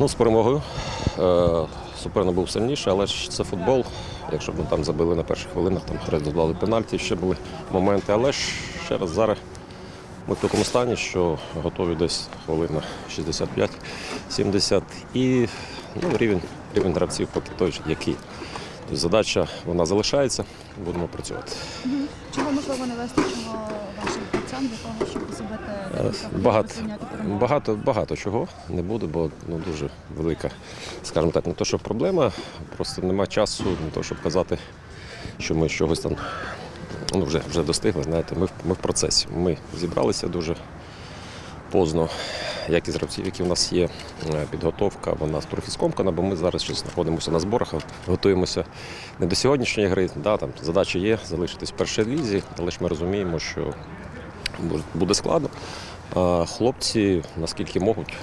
Ну, з перемогою. Е, Суперник був сильніший, але ж це футбол. Якщо б ми там забили на перших хвилинах, там результували пенальті, ще були моменти. Але ж ще раз зараз ми в такому стані, що готові десь хвилин на 65-70. І ну, рівень, рівень гравців поки той, який. Тобто задача вона залишається, будемо працювати. Чого можливо не вистачило вашим бійцям для того, щоб голів, Багато, багато, багато чого не буде, бо ну, дуже велика, скажімо так, не то, що проблема, просто нема часу, не то, щоб казати, що ми чогось там ну, вже, вже достигли. Знаєте, ми, в- ми в процесі. Ми зібралися дуже поздно. Як із гравців, які в нас є, е, підготовка, вона трохи скомкана, бо ми зараз ще знаходимося на зборах, готуємося не до сьогоднішньої гри. Да, там задача є залишитись в першій лізі, але ж ми розуміємо, що Буде- складно. Хлопці, наскільки можуть,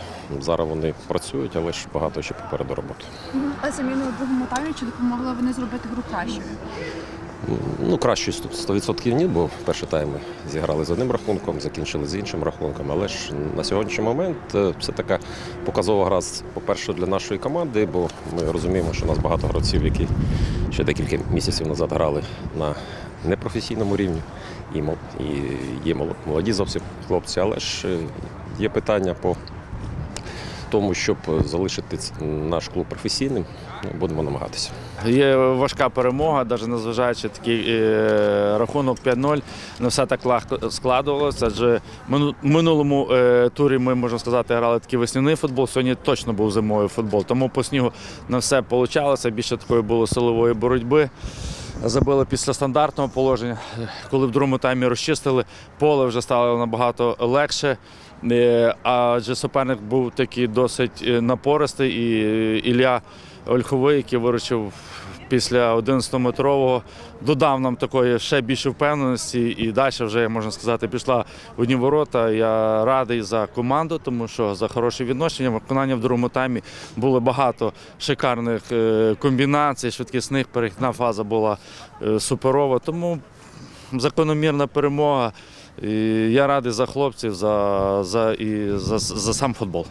зараз вони працюють, але ж багато ще попереду роботи. А заміни у другому таймі чи допомогли вони зробити гру кращою? Ну, краще 100% ні, бо перший тайм ми зіграли з одним рахунком, закінчили з іншим рахунком. Але ж на сьогоднішній момент це така показова гра, по-перше, для нашої команди, бо ми розуміємо, що у нас багато гравців, які ще декілька місяців назад грали на непрофесійному рівні. І, є молоді зовсім хлопці, але ж е, є питання по тому, щоб залишити наш клуб професійним, ну, будемо намагатися. Є важка перемога, навіть незважаючи такий е, рахунок 5-0, не все так складувалося. Адже в минулому е, турі ми можна сказати грали такий весняний футбол. Сьогодні точно був зимовий футбол. Тому по снігу не все вийшло. Більше такої було силової боротьби. Забили після стандартного положення. Коли в другому таймі розчистили, поле вже стало набагато легше. Е, Адже суперник був такий досить е, напористий, і Ілля Ольховий, який виручив після 11-метрового, додав нам такої ще більше впевненості, і далі вже можна сказати, пішла в одні ворота. Я радий за команду, тому що за хороше відношення. Виконання в другому таймі було багато шикарних е, комбінацій, швидкісних перехідна фаза була е, суперова. Тому закономірна перемога. І я радий за хлопців, за, за, і за, за сам футбол.